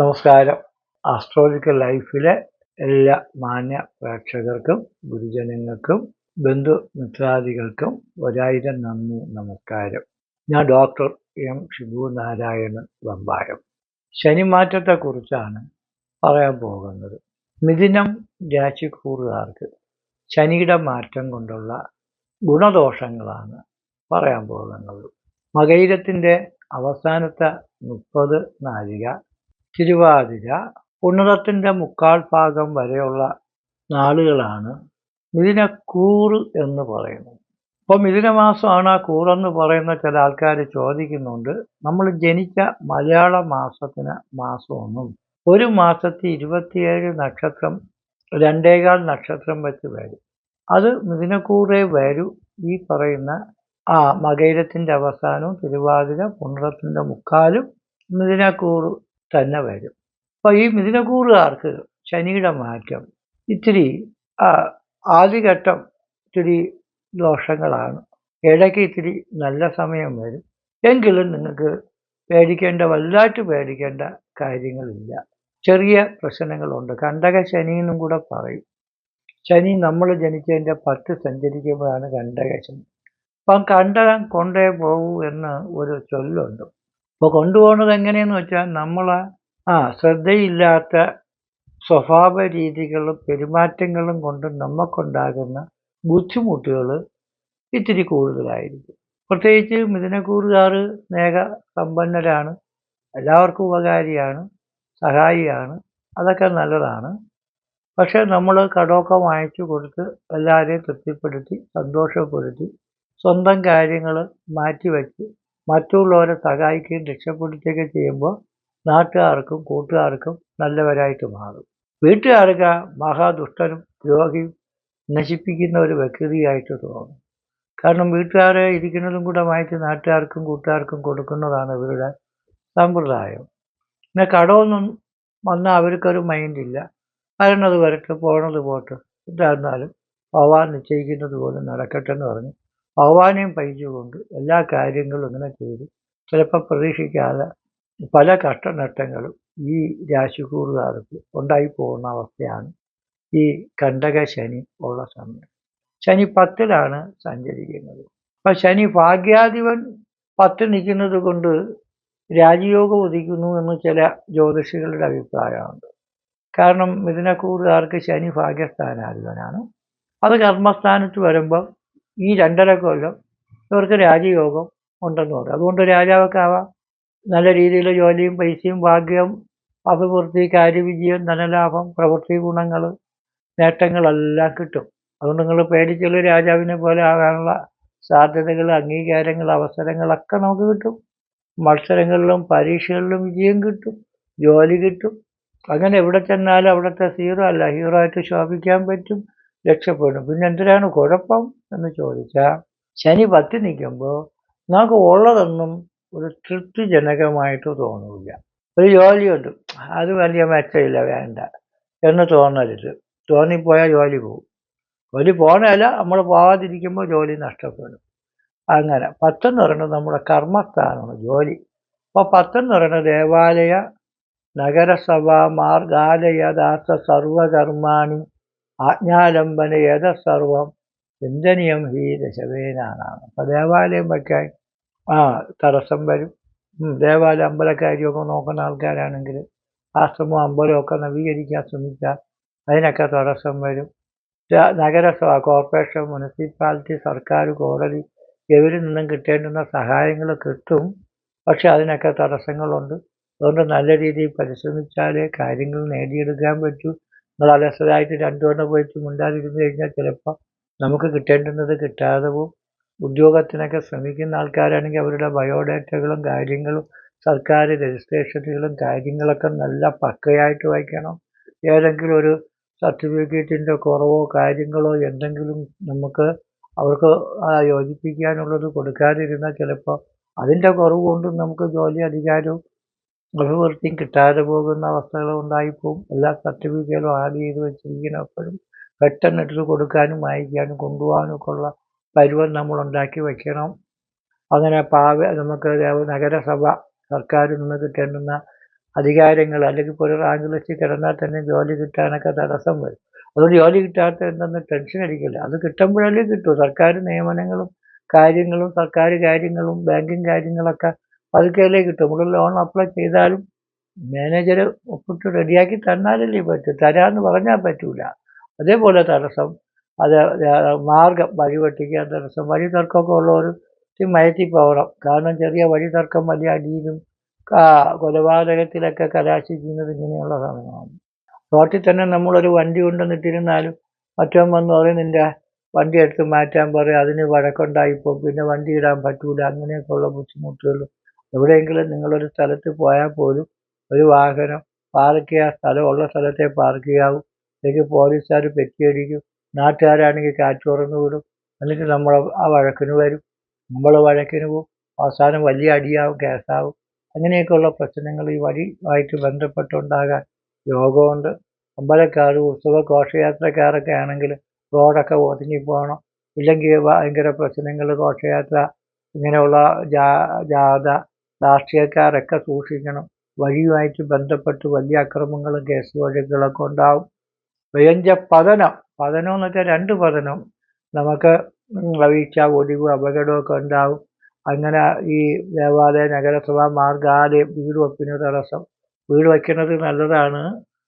നമസ്കാരം. ആസ്ട്രോളജിക്കൽ ലൈഫിലെ എല്ലാ മാന്യ പ്രേക്ഷകർക്കും ഗുരുജനങ്ങൾക്കും ബന്ധു മിത്രാദികൾക്കും ഒരായിരം നന്ദി നമസ്കാരം. ഞാൻ ഡോക്ടർ എം ഷിബു നാരായണൻ വമ്പായം ശനിമാറ്റത്തെക്കുറിച്ചാണ് പറയാൻ പോകുന്നത്. മിഥുനം രാശിക്കൂറുകാർക്ക് ശനിയുടെ മാറ്റം കൊണ്ടുള്ള ഗുണദോഷങ്ങളാണ് പറയാൻ പോകുന്നത്. മകൈരത്തിന്റെ അവസാനത്തെ മുപ്പത് നാഴിക തിരുവാതിര ഉണ്ണറത്തിന്റെ മുക്കാൽ ഭാഗം വരെയുള്ള നാളുകളാണ് മിഥുനക്കൂറ് എന്ന് പറയുന്നത്. അപ്പോൾ മിഥുനമാസമാണ് ആ കൂറെന്ന് പറയുന്ന ചില ആൾക്കാർ ചോദിക്കുന്നുണ്ട് നമ്മൾ ജനിച്ച മലയാള മാസത്തിന് മാസമൊന്നും ഒരു മാസത്തിൽ ഇരുപത്തിയേഴ് നക്ഷത്രം രണ്ടേകാൽ നക്ഷത്രം വെച്ച് വരും. അത് മിഥുനക്കൂറേ വരൂ. ഈ പറയുന്ന ആ മകയിരത്തിന്റെ അവസാനവും തിരുവാതിര പുണറത്തിന്റെ മുക്കാലും മിഥുനക്കൂറ് തന്നെ വരും. അപ്പോൾ ഈ മിഥുനക്കൂറുകാർക്ക് ശനിയുടെ മാറ്റം ഇത്തിരി ആദ്യഘട്ടം ഇത്തിരി ദോഷങ്ങളാണ്. ഇടയ്ക്ക് ഇത്തിരി നല്ല സമയം വരും. എങ്കിലും നിങ്ങൾക്ക് പേടിക്കേണ്ട വലുതായിട്ട് പേടിക്കേണ്ട കാര്യങ്ങളില്ല. ചെറിയ പ്രശ്നങ്ങളുണ്ട്. കണ്ടക ശനി എന്നും കൂടെ പറയും. ശനി നമ്മൾ ജനിച്ചതിന്റെ പത്ത് സഞ്ചരിക്കുമ്പോഴാണ് കണ്ടക ശനി. അപ്പം കണ്ടകം കൊണ്ടേ പോകൂ എന്ന് ഒരു ചൊല്ലുണ്ട്. അപ്പോൾ കൊണ്ടുപോകുന്നത് എങ്ങനെയെന്ന് വെച്ചാൽ നമ്മൾ ആ ശ്രദ്ധയില്ലാത്ത സ്വഭാവ രീതികളും പെരുമാറ്റങ്ങളും കൊണ്ട് നമുക്കുണ്ടാകുന്ന ബുദ്ധിമുട്ടുകൾ ഇത്തിരി കൂടുതലായിരിക്കും. പ്രത്യേകിച്ച് മിഥുനക്കൂറുകാർ സ്നേഹ സമ്പന്നരാണ് എല്ലാവർക്കും ഉപകാരിയാണ് സഹായിയാണ് അതൊക്കെ നല്ലതാണ്. പക്ഷേ നമ്മൾ കടമൊക്കെ വാങ്ങിച്ചു കൊടുത്ത് എല്ലാവരെയും തൃപ്തിപ്പെടുത്തി സന്തോഷപ്പെടുത്തി സ്വന്തം കാര്യങ്ങൾ മാറ്റിവെച്ച് മറ്റുള്ളവരെ സഹായിക്കുകയും രക്ഷപ്പെടുത്തുകയും ചെയ്യുമ്പോൾ നാട്ടുകാർക്കും കൂട്ടുകാർക്കും നല്ലവരായിട്ട് മാറും. വീട്ടുകാർക്ക് മഹാദുഷ്ടനും രോഗിയും നശിപ്പിക്കുന്ന ഒരു വ്യക്തിയായിട്ട് തോന്നും. കാരണം വീട്ടുകാരെ ഇരിക്കുന്നതും കൂടെ മാറ്റി നാട്ടുകാർക്കും കൂട്ടുകാർക്കും കൊടുക്കുന്നതാണ് ഇവരുടെ സമ്പ്രദായം. പിന്നെ കടമൊന്നും വന്നാൽ അവർക്കൊരു മൈൻഡില്ല വരണത് വരട്ടെ പോണത് പോട്ടെ എന്തായിരുന്നാലും ഭഗവാൻ നിശ്ചയിക്കുന്നത് പോലും നടക്കട്ടെ എന്ന് പറഞ്ഞ്. ഭഗവാനെയും പഴിച്ചുകൊണ്ട് എല്ലാ കാര്യങ്ങളും ഇങ്ങനെ ചെയ്ത്. ചിലപ്പോൾ പ്രതീക്ഷിക്കാതെ പല കഷ്ടനഷ്ടങ്ങളും ഈ രാശിക്കൂറുകാർക്ക് ഉണ്ടായി പോകുന്ന അവസ്ഥയാണ് ഈ കണ്ടക ശനി ഉള്ള സമയം. ശനി പത്തിലാണ് സഞ്ചരിക്കുന്നത്. അപ്പം ശനി ഭാഗ്യാധിപൻ പത്ത് നിൽക്കുന്നത് കൊണ്ട് രാജയോഗം ഉദിക്കുന്നു എന്ന് ചില ജ്യോതിഷികളുടെ അഭിപ്രായമുണ്ട്. കാരണം മിഥുനക്കൂറുകാർക്ക് ശനി ഭാഗ്യസ്ഥാനാധിപനാണ്. അത് കർമ്മസ്ഥാനത്ത് വരുമ്പം ഈ രണ്ടര കൊല്ലം ഇവർക്ക് രാജയോഗം ഉണ്ടെന്ന് പറയും അതുകൊണ്ട് രാജാവൊക്കെ ആവാം നല്ല രീതിയിൽ ജോലിയും പൈസയും ഭാഗ്യം അഭിവൃദ്ധി കാര്യവിജയം ധനലാഭം പ്രവൃത്തി ഗുണങ്ങൾ നേട്ടങ്ങളെല്ലാം കിട്ടും. അതുകൊണ്ട് നിങ്ങൾ പേടിച്ചുള്ള രാജാവിനെ പോലെ ആകാനുള്ള സാധ്യതകൾ അംഗീകാരങ്ങൾ അവസരങ്ങളൊക്കെ നമുക്ക് കിട്ടും. മത്സരങ്ങളിലും പരീക്ഷകളിലും വിജയം കിട്ടും. ജോലി കിട്ടും. അങ്ങനെ എവിടെ ചെന്നാലും അവിടുത്തെ സീറോ അല്ല. ഹീറോ ആയിട്ട് ശോഭിക്കാൻ പറ്റും. രക്ഷപ്പെടും. പിന്നെ എന്തിനാണ് കുഴപ്പം എന്ന് ചോദിച്ചാൽ ശനി പത്തി നിൽക്കുമ്പോൾ നമുക്ക് ഉള്ളതൊന്നും ഒരു തൃപ്തിജനകമായിട്ട് തോന്നില്ല. ഒരു ജോലിയുണ്ട്. അത് വലിയ മെച്ചമില്ല വേണ്ട എന്ന് തോന്നരുത്. തോന്നിപ്പോയാൽ ജോലി പോകും ജോലി പോകണമല്ല നമ്മൾ പോകാതിരിക്കുമ്പോൾ ജോലി നഷ്ടപ്പെടും. അങ്ങനെ പത്തെന്ന് പറയുന്നത് നമ്മുടെ കർമ്മസ്ഥാനമാണ് ജോലി. അപ്പോൾ പത്തെന്ന് പറയുന്നത് ദേവാലയ നഗരസഭ മാർഗാലയ ദാസ സർവകർമാണി ആജ്ഞാലംബന ഏത സർവം ചിന്തനീയം ഹി ദശവേനാണ് അപ്പോൾ ദേവാലയം വയ്ക്കാൻ ആ തടസ്സം വരും. ദേവാലയ അമ്പലക്കാരിയൊക്കെ നോക്കുന്ന ആൾക്കാരാണെങ്കിൽ ആശ്രമവും അമ്പലമൊക്കെ നവീകരിക്കാൻ ശ്രമിച്ചാൽ അതിനൊക്കെ തടസ്സം വരും. നഗരസഭ കോർപ്പറേഷൻ മുനിസിപ്പാലിറ്റി സർക്കാർ കോടതി ഇവരിൽ നിന്നും കിട്ടേണ്ടുന്ന സഹായങ്ങൾ കിട്ടും. പക്ഷെ അതിനൊക്കെ തടസ്സങ്ങളുണ്ട്. അതുകൊണ്ട് നല്ല രീതിയിൽ പരിശ്രമിച്ചാലേ കാര്യങ്ങൾ നേടിയെടുക്കാൻ പറ്റൂ. നിങ്ങൾ അലസരായിട്ട് രണ്ടു തവണ പോയിട്ട് മുണ്ടാതിരുന്ന് കഴിഞ്ഞാൽ ചിലപ്പോൾ നമുക്ക് കിട്ടേണ്ടുന്നത് കിട്ടാതെ പോവും. ഉദ്യോഗത്തിനൊക്കെ ശ്രമിക്കുന്ന ആൾക്കാരാണെങ്കിൽ അവരുടെ ബയോഡാറ്റകളും കാര്യങ്ങളും സർക്കാർ രജിസ്ട്രേഷനുകളും കാര്യങ്ങളൊക്കെ നല്ല പക്കയായിട്ട് വയ്ക്കണം. ഏതെങ്കിലും ഒരു സർട്ടിഫിക്കറ്റിന്റെ കുറവോ കാര്യങ്ങളോ എന്തെങ്കിലും നമുക്ക് അവർക്ക് യോജിപ്പിക്കാനുള്ളത് കൊടുക്കാതിരുന്നാൽ ചിലപ്പോൾ അതിന്റെ കുറവ് കൊണ്ടും നമുക്ക് ജോലി അധികാരവും അഭിവൃദ്ധിയും കിട്ടാതെ പോകുന്ന അവസ്ഥകൾ ഉണ്ടായിപ്പോവും. എല്ലാ സർട്ടിഫിക്കറ്റുകളും ആഡ് ചെയ്ത് വെച്ചിരിക്കുന്നപ്പോഴും പെട്ടെന്ന് എടുത്ത് കൊടുക്കാനും വായിക്കാനും കൊണ്ടുപോകാനും ഒക്കെ ഉള്ള പരുവം നമ്മൾ ഉണ്ടാക്കി വയ്ക്കണം അങ്ങനെ പാവ നമുക്ക് നഗരസഭ സർക്കാരിൽ നിന്ന് കിട്ടേണ്ടുന്ന അധികാരങ്ങൾ അല്ലെങ്കിൽ ഇപ്പോൾ ഒരു റാങ്ക് ലിസ്റ്റിൽ കിടന്നാൽ തന്നെ ജോലി കിട്ടാനൊക്കെ തടസ്സം വരും. അതുകൊണ്ട് ജോലി കിട്ടാത്ത എന്തെന്ന് ടെൻഷൻ അടിക്കില്ല. അത് കിട്ടുമ്പോഴല്ലേ കിട്ടൂ. സർക്കാർ നിയമനങ്ങളും കാര്യങ്ങളും സർക്കാർ കാര്യങ്ങളും ബാങ്കിങ് കാര്യങ്ങളൊക്കെ പതുക്കെയല്ലേ കിട്ടും. നമ്മൾ ലോൺ അപ്ലൈ ചെയ്താലും മാനേജർ ഒപ്പിട്ട് റെഡിയാക്കി തന്നാലല്ലേ പറ്റൂ. തരാമെന്ന് പറഞ്ഞാൽ പറ്റൂല. അതേപോലെ തടസ്സം അത് മാർഗം വഴി വെട്ടിക്കാൻ തടസ്സം വഴി തർക്കമൊക്കെ ഉള്ളവർ മയറ്റി പോകണം കാരണം ചെറിയ വഴി തർക്കം വലിയ അടിയിലും കൊലപാതകത്തിലൊക്കെ കലാശിക്കുന്നത് ഇങ്ങനെയുള്ള സമയമാണ് റോട്ടിൽ തന്നെ നമ്മളൊരു വണ്ടി കൊണ്ടുവന്നിട്ടിരുന്നാലും മറ്റോ വന്ന് പറയും നിന്റെ വണ്ടി എടുത്ത് മാറ്റാൻ പറയും അതിന് വഴക്കുണ്ടായിപ്പോൾ പിന്നെ വണ്ടി ഇടാൻ പറ്റൂല അങ്ങനെയൊക്കെയുള്ള ബുദ്ധിമുട്ടുകൾ എവിടെയെങ്കിലും നിങ്ങളൊരു സ്ഥലത്ത് പോയാൽ പോലും ഒരു വാഹനം പാർക്ക് ചെയ്യാൻ സ്ഥലമുള്ള സ്ഥലത്തെ പാർക്ക് ചെയ്യാവൂ. അല്ലെങ്കിൽ പോലീസുകാർ പെറ്റിയടിക്കും. നാട്ടുകാരാണെങ്കിൽ കാറ്റ് തുറന്നു വിടും. അല്ലെങ്കിൽ നമ്മൾ ആ വഴക്കിന് വരും. നമ്മൾ വഴക്കിന് പോകും അവസാനം വലിയ അടിയാവും കേസാവും. അങ്ങനെയൊക്കെയുള്ള പ്രശ്നങ്ങൾ ഈ വഴിയുമായിട്ട് ബന്ധപ്പെട്ടുണ്ടാകാൻ യോഗമുണ്ട്. അമ്പലക്കാർ ഉത്സവ ഘോഷയാത്രക്കാരൊക്കെ ആണെങ്കിൽ റോഡൊക്കെ ഒതുങ്ങിപ്പോകണം ഇല്ലെങ്കിൽ ഭയങ്കര പ്രശ്നങ്ങൾ ഘോഷയാത്ര ഇങ്ങനെയുള്ള ജാ ജാഥ രാഷ്ട്രീയക്കാരൊക്കെ സൂക്ഷിക്കണം. വഴിയുമായിട്ട് ബന്ധപ്പെട്ട് വലിയ അക്രമങ്ങളും കേസ് വഴക്കുകളൊക്കെ ഉണ്ടാവും. വ്യഞ്ച പതനം പതനം എന്ന് വെച്ചാൽ രണ്ട് പതനം. നമുക്ക് വീഴ്ച ഒടിവ് അപകടമൊക്കെ ഉണ്ടാവും. അങ്ങനെ ഈ ദേവാലയ നഗരസഭാ മാർഗാലയം വീട് വയ്ക്കുന്ന തടസ്സം. വീട് വയ്ക്കുന്നത് നല്ലതാണ്.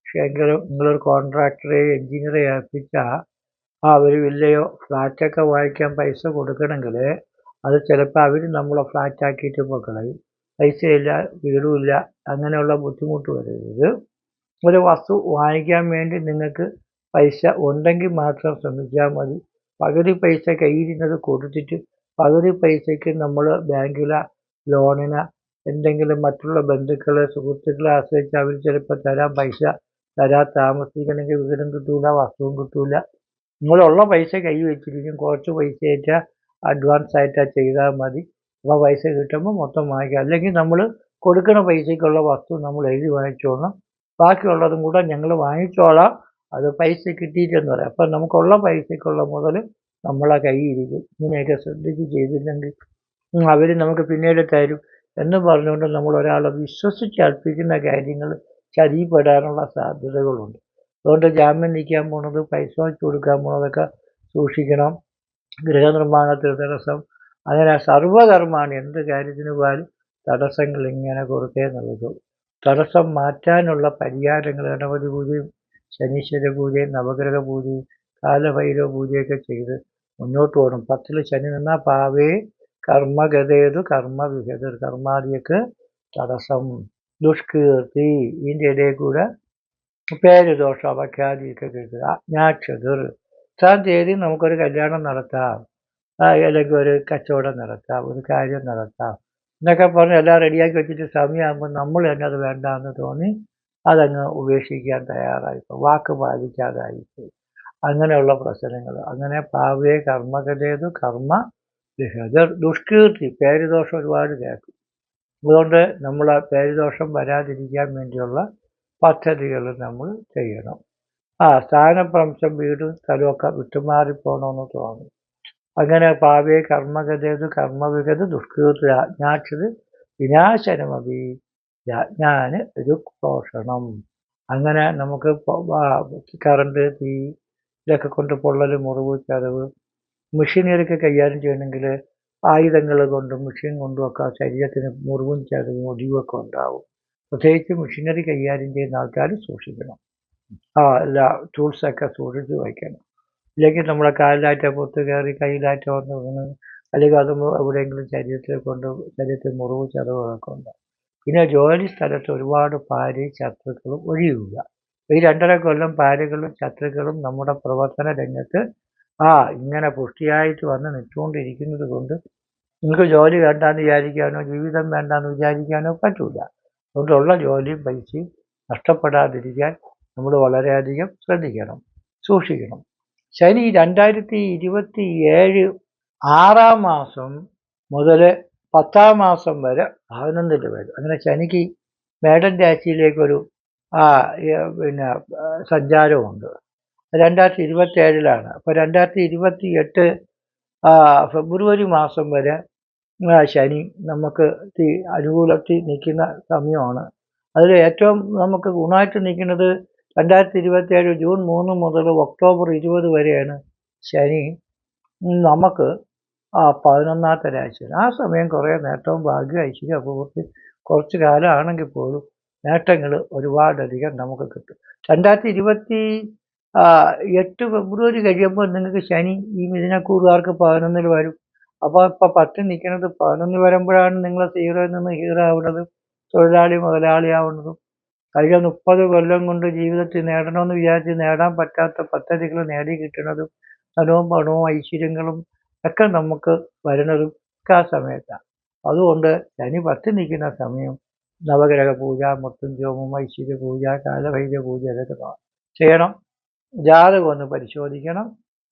പക്ഷേ എങ്കിലും നിങ്ങളൊരു കോൺട്രാക്ടറെ എഞ്ചിനീയറെ ഏൽപ്പിച്ചാൽ ആ അവർ വില്ലയോ ഫ്ലാറ്റൊക്കെ വാങ്ങിക്കാൻ പൈസ കൊടുക്കണമെങ്കിൽ അത് ചിലപ്പോൾ അവർ നമ്മളെ ഫ്ലാറ്റാക്കിയിട്ട് പോക്കളയും. പൈസയില്ല വീടുമില്ല അങ്ങനെയുള്ള ബുദ്ധിമുട്ട് വരരുത്. ഒരു വസ്തു വാങ്ങിക്കാൻ വേണ്ടി നിങ്ങൾക്ക് പൈസ ഉണ്ടെങ്കിൽ മാത്രം ശ്രമിച്ചാൽ മതി. പകുതി പൈസ കയ്യിരുന്നത് കൊടുത്തിട്ട് പകുതി പൈസയ്ക്ക് നമ്മൾ ബാങ്കിലെ ലോണിന് എന്തെങ്കിലും മറ്റുള്ള ബന്ധുക്കളെ സുഹൃത്തുക്കളെ ആശ്രയിച്ച് അവർ ചിലപ്പോൾ തരാൻ പൈസ തരാൻ താമസിക്കണമെങ്കിൽ വീടും കിട്ടൂല വസ്തുവും കിട്ടൂല. നിങ്ങളുള്ള പൈസ കൈ വെച്ചിരിക്കും കുറച്ച് പൈസ ആയിട്ട് അഡ്വാൻസ് ആയിട്ട് ചെയ്താൽ മതി. അപ്പോൾ പൈസ കിട്ടുമ്പോൾ മൊത്തം വാങ്ങിക്കാം. അല്ലെങ്കിൽ നമ്മൾ കൊടുക്കുന്ന പൈസയ്ക്കുള്ള വസ്തു നമ്മൾ എഴുതി വാങ്ങിച്ചോളണം. ബാക്കിയുള്ളതും കൂടെ ഞങ്ങൾ വാങ്ങിച്ചോളാം. അത് പൈസ കിട്ടിയിട്ടെന്ന് പറയാം. അപ്പം നമുക്കുള്ള പൈസയ്ക്കുള്ള മുതൽ നമ്മളെ കൈയിരിക്കും ഇങ്ങനെയൊക്കെ ശ്രദ്ധിച്ച് ചെയ്തില്ലെങ്കിൽ അവർ നമുക്ക് പിന്നീട് തരും എന്ന് പറഞ്ഞുകൊണ്ട് നമ്മൾ ഒരാളെ വിശ്വസിച്ച് അർപ്പിക്കുന്ന കാര്യങ്ങൾ ചതിപ്പെടാനുള്ള സാധ്യതകളുണ്ട്. അതുകൊണ്ട് ജാമ്യം നിൽക്കാൻ പോണത് പൈസ വെച്ച് കൊടുക്കാൻ പോണതൊക്കെ സൂക്ഷിക്കണം. ഗൃഹനിർമ്മാണത്തിൽ തടസ്സം അങ്ങനെ സർവകർമ്മാണ് എന്ത് കാര്യത്തിന് പോയാലും തടസ്സങ്ങൾ ഇങ്ങനെ കുറുക്കേ നൽകും. തടസ്സം മാറ്റാനുള്ള പരിഹാരങ്ങൾ ഗണപതി പൂജയും ശനീശ്വര പൂജയും നവഗ്രഹ പൂജയും കാലഭൈരവ പൂജയൊക്കെ ചെയ്ത് മുന്നോട്ട് പോകണം. പത്തിൽ ശനി നിന്നാൽ പാവേ കർമ്മഗതേതു കർമ്മവിഹതർ കർമാദിയൊക്കെ തടസ്സം. ദുഷ്കീർത്തി ഇതിന്റെ ഇടയിൽ കൂടെ പേര് ദോഷം അപഖ്യാതിയൊക്കെ കേൾക്കുക. അജ്ഞാക്ഷതർ തീയതി നമുക്കൊരു കല്യാണം നടത്താം. അല്ലെങ്കിൽ ഒരു കച്ചവടം നടത്താം ഒരു കാര്യം നടത്താം. എന്നൊക്കെ പറഞ്ഞ് എല്ലാം റെഡിയാക്കി വെച്ചിട്ട് സമയമാകുമ്പോൾ നമ്മൾ തന്നെ അത് വേണ്ട എന്ന് തോന്നി അതങ്ങ് ഉപേക്ഷിക്കാൻ തയ്യാറായിപ്പോൾ വാക്ക് പാലിക്കാതായിപ്പോയി അങ്ങനെയുള്ള പ്രശ്നങ്ങൾ. അങ്ങനെ പാവയെ കർമ്മകലേതു കർമ്മ വിഹതർ ദുഷ്കീർത്തി പേരുദോഷം ഒരുപാട് കേൾക്കും. അതുകൊണ്ട് നമ്മൾ ആ പേരുദോഷം വരാതിരിക്കാൻ വേണ്ടിയുള്ള പദ്ധതികൾ നമ്മൾ ചെയ്യണം. ആ സ്ഥാനഭ്രംശം വീടും സ്ഥലമൊക്കെ വിട്ടുമാറിപ്പോണമെന്ന് തോന്നും. അങ്ങനെ പാവേ കർമ്മഗതേതു കർമ്മവിഗത ദുഷ്കൃത ആജ്ഞാക്ഷത് വിനാശനമതി ഒരു രുക്പോഷണം അങ്ങനെ നമുക്ക് കറണ്ട് തീ ഇതൊക്കെ കൊണ്ട് പൊള്ളൽ മുറിവ് ചതവ് മെഷീനറിയൊക്കെ കൈകാര്യം ചെയ്യണമെങ്കിൽ ആയുധങ്ങൾ കൊണ്ടും മെഷീൻ കൊണ്ടും ഒക്കെ ശരീരത്തിന് മുറിവും ചതവും ഒടിവൊക്കെ ഉണ്ടാവും. പ്രത്യേകിച്ച് മെഷീനറി കൈകാര്യം ചെയ്യുന്ന ആൾക്കാർ സൂക്ഷിക്കണം. ആ എല്ലാ ടൂൾസൊക്കെ സൂക്ഷിച്ച് വയ്ക്കണം. ഇല്ലെങ്കിൽ നമ്മുടെ കാലിലാറ്റ പുറത്ത് കയറി കയ്യിലാറ്റ വന്ന് വീണത് അല്ലെങ്കിൽ അത് എവിടെയെങ്കിലും ശരീരത്തിൽ കൊണ്ട് ശരീരത്തിൽ മുറിവ് ചതവുകളൊക്കെ ഉണ്ട്. പിന്നെ ജോലി സ്ഥലത്ത് ഒരുപാട് പാരി ശത്രുക്കളും ഒഴിയുക. ഈ രണ്ടര കൊല്ലം പാരുകളും ശത്രുക്കളും നമ്മുടെ പ്രവർത്തന രംഗത്ത് ആ ഇങ്ങനെ പുഷ്ടിയായിട്ട് വന്ന് നിൽച്ചുകൊണ്ടിരിക്കുന്നത് കൊണ്ട് നിങ്ങൾക്ക് ജോലി വേണ്ടാന്ന് വിചാരിക്കാനോ ജീവിതം വേണ്ടാന്ന് വിചാരിക്കാനോ പറ്റൂല. അതുകൊണ്ടുള്ള ജോലിയും പൈസയും നഷ്ടപ്പെടാതിരിക്കാൻ നമ്മൾ വളരെയധികം ശ്രദ്ധിക്കണം സൂക്ഷിക്കണം. ശനി രണ്ടായിരത്തി ഇരുപത്തി ഏഴ് ആറാം മാസം മുതൽ പത്താം മാസം വരെ പതിനൊന്നിൽ വരും അങ്ങനെ ശനിക്ക് മേടൻ രാശിയിലേക്കൊരു ആ പിന്നെ സഞ്ചാരമുണ്ട്. രണ്ടായിരത്തി ഇരുപത്തി ഏഴിലാണ് അപ്പോൾ രണ്ടായിരത്തി ഇരുപത്തി എട്ട് ഫെബ്രുവരി മാസം വരെ ശനി നമുക്ക് അനുകൂലത്തിൽ നിൽക്കുന്ന സമയമാണ്. അതിൽ ഏറ്റവും നമുക്ക് ഗുണമായിട്ട് നിൽക്കുന്നത് രണ്ടായിരത്തി ഇരുപത്തി ഏഴ് ജൂൺ മൂന്ന് മുതൽ ഒക്ടോബർ ഇരുപത് വരെയാണ് ശനി. നമുക്ക് ആ പതിനൊന്നാമത്തെ രാശി ആ സമയം കുറേ നേട്ടവും ഭാഗ്യം ഐശ്വര്യം അപ്പോൾ കുറച്ച് കാലമാണെങ്കിൽ പോലും നേട്ടങ്ങൾ ഒരുപാടധികം നമുക്ക് കിട്ടും. രണ്ടായിരത്തി ഇരുപത്തി എട്ട് ഫെബ്രുവരി കഴിയുമ്പോൾ നിങ്ങൾക്ക് ശനി ഈ മിഥുനക്കൂറുകാർക്ക് പതിനൊന്നിൽ വരും. അപ്പോൾ ഇപ്പോൾ പത്ത് നിൽക്കുന്നത് പതിനൊന്ന് വരുമ്പോഴാണ് നിങ്ങളെ സീറോയിൽ നിന്ന് ഹീറോ ആവുന്നതും തൊഴിലാളി മുതലാളിയാവുന്നതും കഴിഞ്ഞ മുപ്പത് കൊല്ലം കൊണ്ട് ജീവിതത്തിൽ നേടണമെന്ന് വിചാരിച്ച് നേടാൻ പറ്റാത്ത പദ്ധതികൾ നേടി കിട്ടുന്നതും ധനവും പണവും ഐശ്വര്യങ്ങളും ഒക്കെ നമുക്ക് വരുന്നതും ഒക്കെ ആ സമയത്താണ്. അതുകൊണ്ട് ശനി പത്ത് നിൽക്കുന്ന സമയം നവഗ്രഹ പൂജ മൃത്യുഞ്ജോമം ഐശ്വര്യ പൂജ കാലഭൈര പൂജ ഇതൊക്കെ ചെയ്യണം. ജാതകം ഒന്ന് പരിശോധിക്കണം.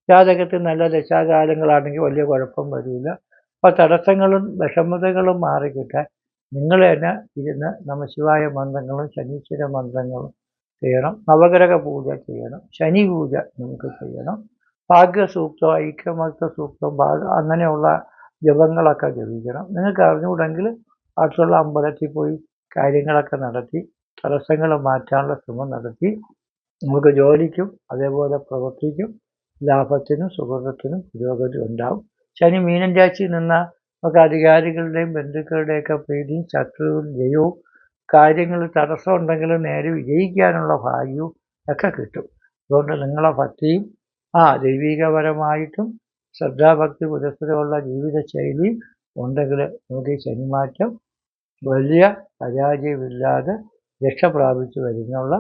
ജാതകത്തിൽ നല്ല ദശാകാലങ്ങളാണെങ്കിൽ വലിയ കുഴപ്പം വരില്ല. അപ്പോൾ തടസ്സങ്ങളും വിഷമതകളും മാറിക്കിട്ടാൻ നിങ്ങൾ തന്നെ ഇരുന്ന് നമശിവായ മന്ത്രങ്ങളും ശനീശ്വര മന്ത്രങ്ങളും ചെയ്യണം. നവഗ്രഹ പൂജ ചെയ്യണം. ശനി പൂജ നമുക്ക് ചെയ്യണം. ഭാഗ്യസൂക്തം ഐക്യമത്വ സൂക്തം അങ്ങനെയുള്ള ജപങ്ങളൊക്കെ ജപിക്കണം. നിങ്ങൾക്ക് അറിഞ്ഞുകൂടെങ്കിൽ അടുത്തുള്ള അമ്പലത്തിൽ പോയി കാര്യങ്ങളൊക്കെ നടത്തി തടസ്സങ്ങൾ മാറ്റാനുള്ള ശ്രമം നടത്തി നമുക്ക് ജോലിക്കും അതേപോലെ പ്രവൃത്തിക്കും ലാഭത്തിനും സുഹൃത്തിനും പുരോഗതി ഉണ്ടാവും. ശനി മീനൻ രാശിയിൽ നിന്ന നമുക്ക് അധികാരികളുടെയും ബന്ധുക്കളുടെയൊക്കെ പ്രീതിയും ശത്രുവും ജയവും കാര്യങ്ങൾ തടസ്സം ഉണ്ടെങ്കിൽ നേരെ വിജയിക്കാനുള്ള ഭാഗ്യവും ഒക്കെ കിട്ടും. അതുകൊണ്ട് നിങ്ങളെ ഭക്തിയും ആ ദൈവികപരമായിട്ടും ശ്രദ്ധാഭക്തി പുരസ്സരമുള്ള ജീവിതശൈലിയും ഉണ്ടെങ്കിൽ നമുക്ക് ഈ ശനിമാറ്റം വലിയ പരാജയമില്ലാതെ രക്ഷ പ്രാപിച്ചു വരുന്നുള്ള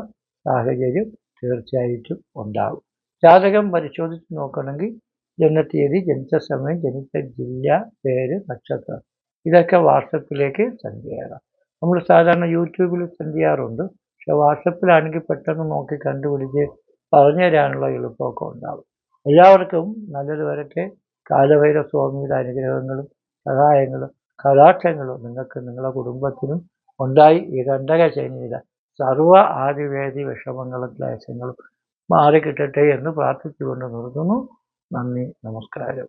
സാഹചര്യം തീർച്ചയായിട്ടും ഉണ്ടാകും. ജാതകം പരിശോധിച്ച് നോക്കണമെങ്കിൽ ജനനത്തീയതി ജനിച്ച സമയം ജനിച്ച ജില്ല പേര് നക്ഷത്രം. ഇതൊക്കെ വാട്സപ്പിലേക്ക് സെൻഡ് ചെയ്യണം നമ്മൾ സാധാരണ യൂട്യൂബിൽ സെൻഡ് ചെയ്യാറുണ്ട്. പക്ഷെ വാട്സപ്പിലാണെങ്കിൽ പെട്ടെന്ന് നോക്കി കണ്ടുപിടിച്ച് പറഞ്ഞു തരാനുള്ള എളുപ്പമൊക്കെ ഉണ്ടാവും. എല്ലാവർക്കും നല്ലത് വരട്ടെ. കാലഭൈര സ്വാമിയുടെ അനുഗ്രഹങ്ങളും സഹായങ്ങളും കടാക്ഷങ്ങളും നിങ്ങൾക്ക് നിങ്ങളുടെ കുടുംബത്തിനും ഉണ്ടായി. ഈ കണ്ടക ശനിയുടെ സർവ ആദിവേദി വിഷമങ്ങളും ക്ലേശങ്ങളും മാറിക്കിട്ടട്ടെ എന്ന് പ്രാർത്ഥിച്ചുകൊണ്ട് നിർത്തുന്നു. നന്ദി നമസ്കാരം.